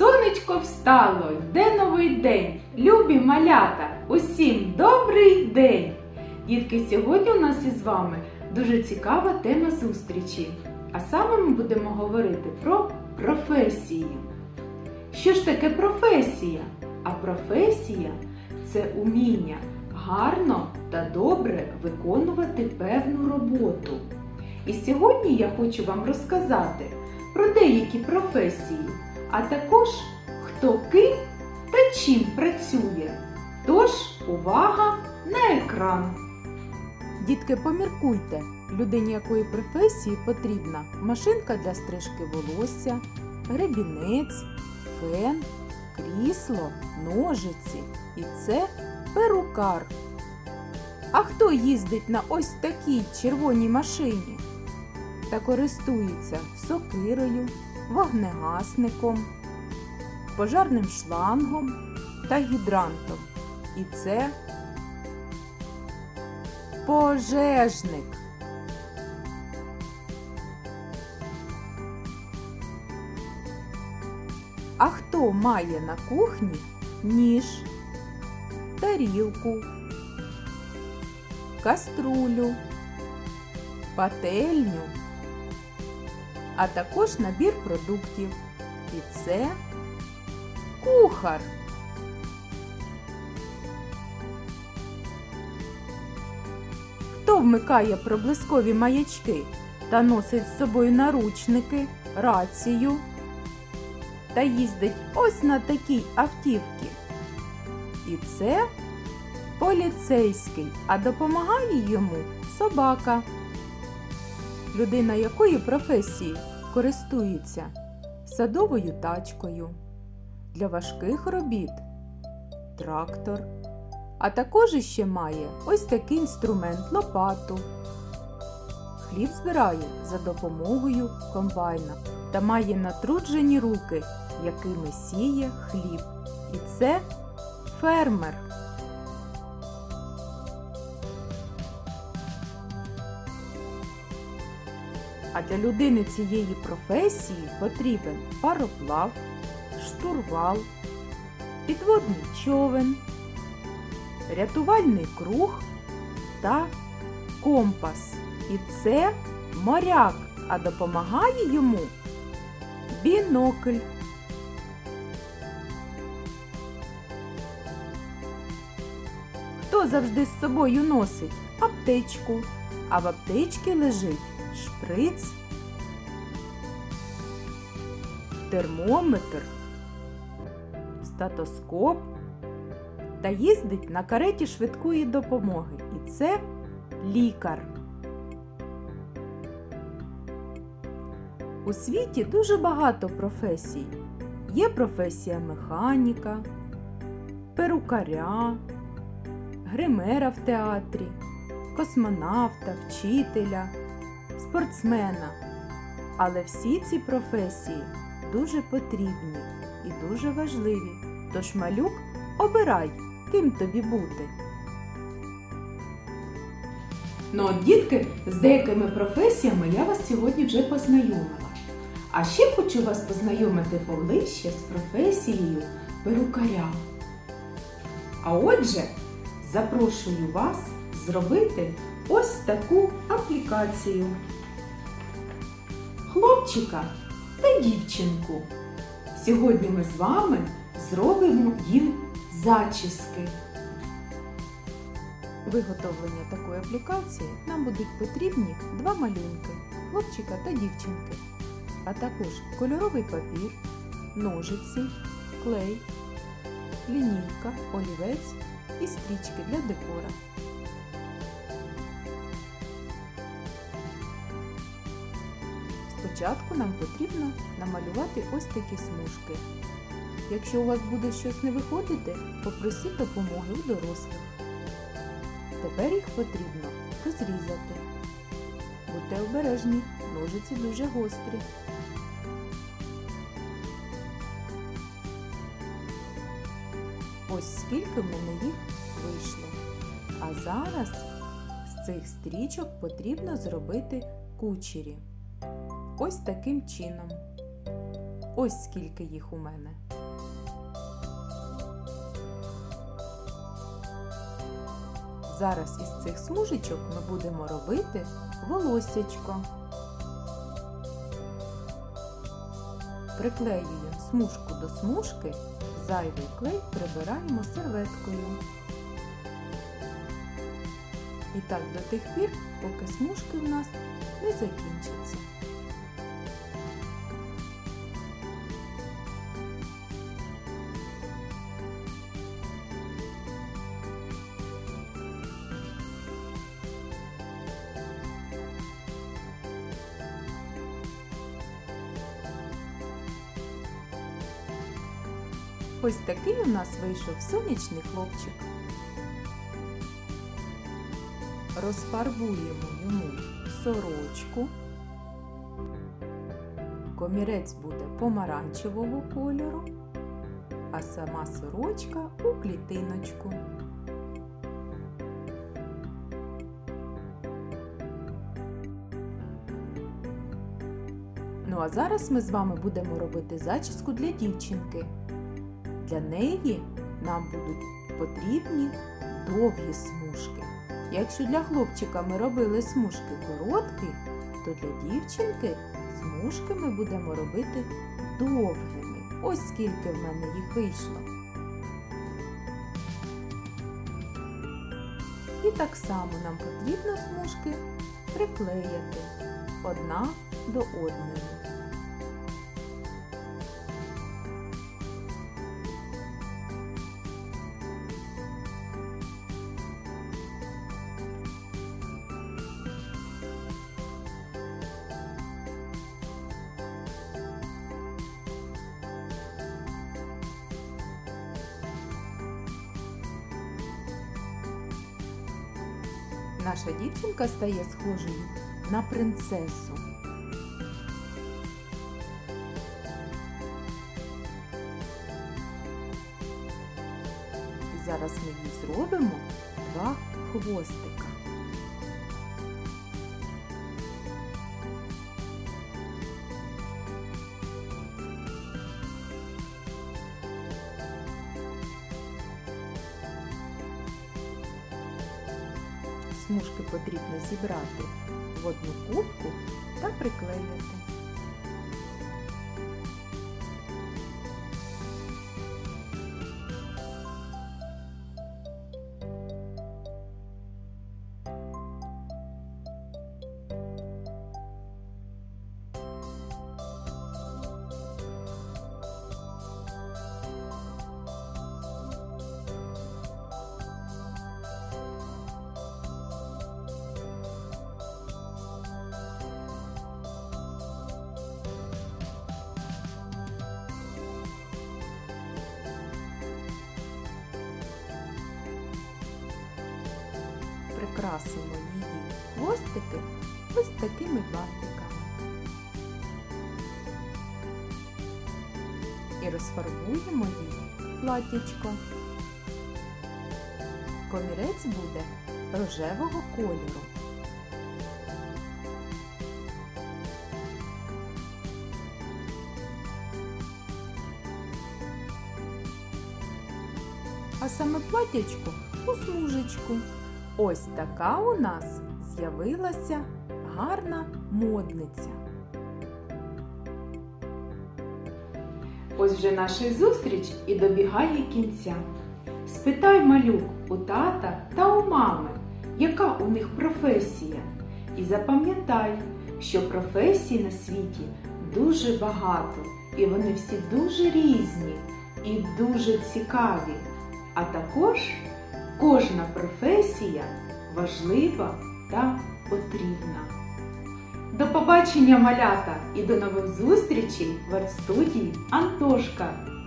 Сонечко встало, йде новий день. Любі малята, усім добрий день! Дітки, сьогодні у нас із вами дуже цікава тема зустрічі. А саме ми будемо говорити про професії. Що ж таке професія? А професія це уміння гарно та добре виконувати певну роботу. І сьогодні я хочу вам розказати про деякі професії, а також хто ким та чим працює. Тож, увага на екран! Дітки, поміркуйте, людині якої професії потрібна машинка для стрижки волосся, гребінець, фен, крісло, ножиці і це перукар. А хто їздить на ось такій червоній машині та користується сокирою, вогнегасником, пожарним шлангом та гідрантом? І це пожежник. А хто має на кухні ніж, тарілку, каструлю, пательню, а також набір продуктів. І це кухар. Хто вмикає проблискові маячки та носить з собою наручники, рацію та їздить ось на такій автівці? І це поліцейський, а допомагає йому собака. Людина якої професії користується садовою тачкою, для важких робіт трактор, а також іще має ось такий інструмент лопату. Хліб збирає за допомогою комбайна та має натруджені руки, якими сіє хліб. І це фермер. А для людини цієї професії потрібен пароплав, штурвал, підводний човен, рятувальний круг та компас. І це моряк, а допомагає йому бінокль. Хто завжди з собою носить аптечку, а в аптечці лежить шприц, термометр, статоскоп та їздить на кареті швидкої допомоги. І це лікар. У світі дуже багато професій. Є професія механіка, перукаря, гримера в театрі, космонавта, вчителя, спортсмена. Але всі ці професії дуже потрібні і дуже важливі. Тож, малюк, обирай, ким тобі бути. Ну, от, дітки, з деякими професіями я вас сьогодні вже познайомила. А ще хочу вас познайомити поближче з професією перукаря. А отже, запрошую вас зробити ось таку аплікацію. Хлопчика та дівчинку. Сьогодні ми з вами зробимо їм зачіски. Виготовлення такої аплікації нам будуть потрібні два малюнки хлопчика та дівчинки, а також кольоровий папір, ножиці, клей, лінійка, олівець і стрічки для декора. Спочатку нам потрібно намалювати ось такі смужки. Якщо у вас буде щось не виходити, попросіть допомоги у дорослих. Тепер їх потрібно розрізати. Будьте обережні, ножиці дуже гострі. Ось скільки в мене їх вийшло. А зараз з цих стрічок потрібно зробити кучері. Ось таким чином. Ось скільки їх у мене. Зараз із цих смужечок ми будемо робити волоссячко. Приклеюємо смужку до смужки, зайвий клей прибираємо серветкою. І так до тих пір, поки смужки в нас не закінчаться. Ось такий у нас вийшов сонячний хлопчик. Розфарбуємо йому сорочку. Комірець буде помаранчевого кольору, а сама сорочка у клітиночку. Ну а зараз ми з вами будемо робити зачіску для дівчинки. Для неї нам будуть потрібні довгі смужки. Якщо для хлопчика ми робили смужки короткі, то для дівчинки смужки ми будемо робити довгими. Ось скільки в мене їх вийшло. І так само нам потрібно смужки приклеїти одна до одної. Наша дівчинка стає схожою на принцесу. І зараз ми їй зробимо два хвостика. Смужки потрібно зібрати в одну кубку та приклеїти. Прикрасимо її хвостики ось такими бантиками. І розфарбуємо їй платічко. Комірець буде рожевого кольору. А саме платячко у смужечку. Ось така у нас з'явилася гарна модниця. Ось вже наша зустріч і добігає кінця. Спитай малюк у тата та у мами, яка у них професія. І запам'ятай, що професій на світі дуже багато, і вони всі дуже різні і дуже цікаві. А також Кожна професія важлива та потрібна. До побачення, малята, і до нових зустрічей в арт-студії Антошка!